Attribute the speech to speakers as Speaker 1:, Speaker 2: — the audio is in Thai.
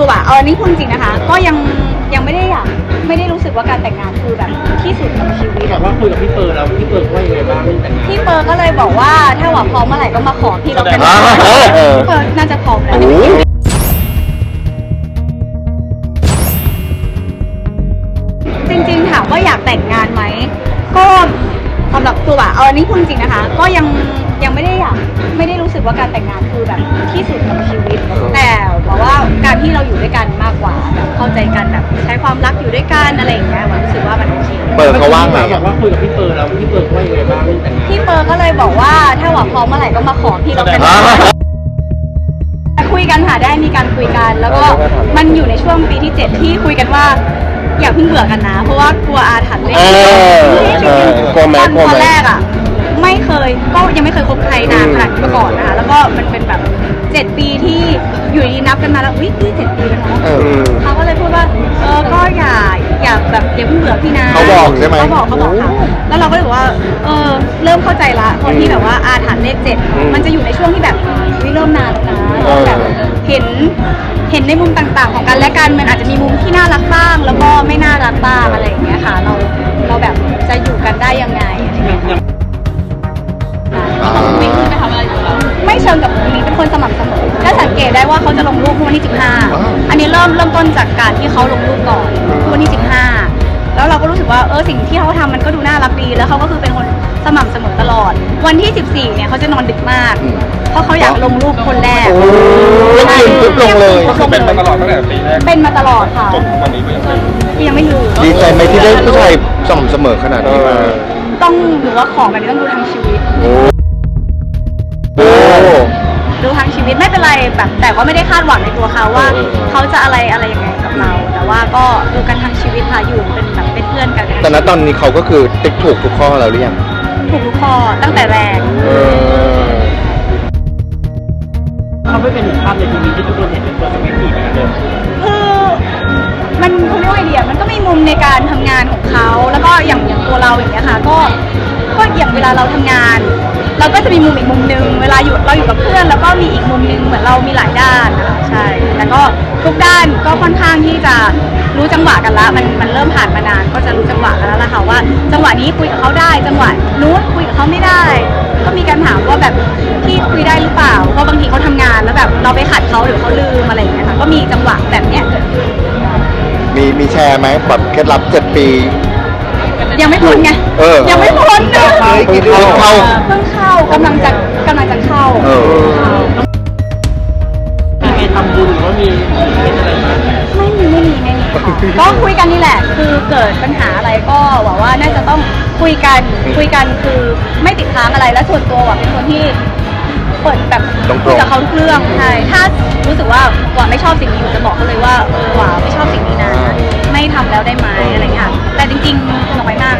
Speaker 1: ตัวอะเอาอันนี้พูดจริงๆนะคะ ก็ยังยังไม่ได้อยากไม่ได้รู้สึกว่าการแต่งงานคือแบบที่สุดของชีวิต
Speaker 2: ที่บอกว่าคุยกับพี่เฟิร์นแล้วพี่เฟิร์นว่ายังไงบ้างเรื่องแต่งงาน
Speaker 1: พี่เปิร์ก็เลยบอกว่าถ้าหวังพร้อมเมื่อไหร่ก็มาขอพี่เราแต่งงาน
Speaker 3: อ่าเออ
Speaker 1: พี่เปิร์น่าจะพร้อมแล้ว
Speaker 3: โอ้โห
Speaker 1: จริงๆถามว่าอยากแต่งงานไหม ก็สำหรับตัวอะเอาอันนี้พูดจริงๆนะคะ ก็ยังยังไม่ได้อยากไม่ได้รู้สึกว่าการแต่งงานคือแบบที่สุดของชีวิต แต่บอกว่าการ บอกว่าคุ
Speaker 2: ยกับพี่เฟิร์นแล้วพี่เฟิร์นว่ายังไงบ้างเรื่องแต่งงาน
Speaker 1: พี่เปิร์ก็เลยบอกว่าถ้าหวังพร้อมเมื่อไหร่ก็มาขอพี่เราแต่งงานคุยกันค่ะได้มีการคุยกัน แล้วก็มันอยู่ในช่วงปีที่เจ็ดที่คุยกันว่าอย่าเพิ่งเบื่อกันนะ เพราะว่ากลัวอาถรรพ์เลข
Speaker 3: เออ
Speaker 1: จริง
Speaker 3: เออ
Speaker 1: ๆ
Speaker 3: กลัวไหม
Speaker 1: ตอน
Speaker 3: กลัวไหม
Speaker 1: ตอนแรกอะไม่เคยก็ยังไม่เคยคบใครนานขนาดนี้มาก่อนนะคะแล้วก็มันเป็นแบบเจ็ดปีที่อยู่ดีๆนับกันมาแล้วอุ้ยนี่เจ็ดปีแล้วเนาะ
Speaker 3: เออ
Speaker 1: เขาก็เลยพูดว่าเออก็อย่า อย่าแบบอย่าเพิ่งเบื่อพี่นะ
Speaker 3: เขาบอกใช่ไหม
Speaker 1: เขาบอกเขาบอกค่ะแล้วเราก็เลยบอกว่าเออเริ่มเข้าใจละคนที่แบบว่าอาถรรพ์เลขเจ็ด
Speaker 3: อืม
Speaker 1: มันจะอยู่ในช่วงที่แบบอุ๊ยเริ่มนานแล้วนะ
Speaker 3: เออ
Speaker 1: แบบเห็นเห็นในมุมต่างๆ ของกันและกันมันอาจจะมีมุมที่น่ารักบ้าง แล้วก็ไม่น่ารักบ้างอะไรอย่างเงี้ยค่ะ เราเราแบบจะอยู่กันได้ยังไงอะไรอย่างเงี้ย
Speaker 3: อ่า
Speaker 1: ไม่เชิงกับคนนี้เป็นคนสม่ำเสมอถ้าสังเกตได้ว่าเขาจะลงรูปวันที่ 15 อันนี้เริ่มเริ่มต้นจากการที่เขาลงรูปก่อนวันที่ 15 แล้วเราก็รู้สึกว่าเออสิ่งที่เขาทำมันก็ดูน่ารักดี แล้วเขาก็คือเป็นคนสม่ำเสมอตลอด วันที่ 14 เนี่ยเขาจะนอนดึกมาก
Speaker 3: อืม
Speaker 1: เพราะเขาอยากลงรูปคนแรก
Speaker 3: โอ้ยยืนปุ๊บลงเลย
Speaker 1: ก็คือเป็นมาตลอดตั้งแต่ปีแรกเป็นมาตลอดค่ะ
Speaker 2: วันนี้ก็ยัง
Speaker 1: ยังไม่ลืม
Speaker 3: ดีใจไหมที่ได้ผู้ชายสม่ำเสมอขนาดนี้มา
Speaker 1: ต้องหรือว่าของแบบนี้ต้องดูทั้งชีวิต
Speaker 3: โอ้โอ้
Speaker 1: ดูทั้งชีวิตไม่เป็นไรแบบแต่ก็ไม่ได้คาดหวังในตัวเขาว่า
Speaker 3: เออเออ
Speaker 1: เขาจะอะไรอะไรยังไงกับเรา แต่ว่าก็ดูกันทั้งชีวิตค่ะอยู่เป็นแบบเป็นเพื่อนกัน
Speaker 3: แต่ณตอนนี้เขาก็คือติ๊กถูกทุกข้อแล้วหรือยัง
Speaker 1: ถูกทุกข้อตั้งแต่แรก
Speaker 3: เออ
Speaker 2: เขาไม่เป็นภาพในทีวีที่ทุกคนเห็นเป็นเฟิร์นกับพี่ผีเหมือนเดิม
Speaker 1: คือมันเขาเรียกว่าไงดีอะมันก็มีมุมในการทำงานของเขาแล้วก็อย่างอย่างตัวเราอย่างเงี้ยค่ะก็ก็อย่างเวลาเราทำงาน เราก็จะมีมุมอีกมุมนึงเวลาอยู่เราอยู่กับเพื่อน แล้วก็มีอีกมุมนึงเหมือนเรามีหลายด้านนะคะใช่แต่ก็ ทุกด้านก็ค่อนข้างที่จะรู้จังหวะกันละมันมันเริ่มผ่านมานานก็จะรู้จังหวะกันแล้วล่ะค่ะว่า จังหวะนี้คุยกับเขาได้ จังหวะนู้นคุยกับเขาไม่ได้ ก็มีการถามว่าแบบพี่คุยได้หรือเปล่าเพราะบางทีเขาทำงานแล้วแบบเราไปขัดเขาหรือเขาลืมอะไรอย่างเงี้ยค่ะก็มีจังหวะแบบเนี้ยเกิดขึ้น
Speaker 3: มีมีแชร์ไหมแบบเคล็ดลับเจ็ดปี
Speaker 1: ยังไม่พ้นไง
Speaker 3: เออ
Speaker 1: ยังไม่พ้นนะ
Speaker 3: เฮ้ยกินเข้าเข้า
Speaker 1: เพิ่งเข้ากำลังจะกำลังจะเข้า ก็คุยกันนี่แหละ คือเกิดปัญหาอะไรก็หวังว่าน่าจะต้องคุยกันคุยกันคือไม่ติดค้างอะไรและส่วนตัวหวังเป็นคนที่เปิดแบบ
Speaker 3: ตรงๆ
Speaker 1: คุยกับเขาทุกเรื่องใช่ถ้ารู้สึกว่าหวังไม่ชอบสิ่งนี้หนูจะบอกเขาเลยว่าเออหวังไม่ชอบสิ่งนี้นะไม่ทำแล้วได้ไหมอะไรเงี้ยค่ะแต่จริงๆหน่อยหน้า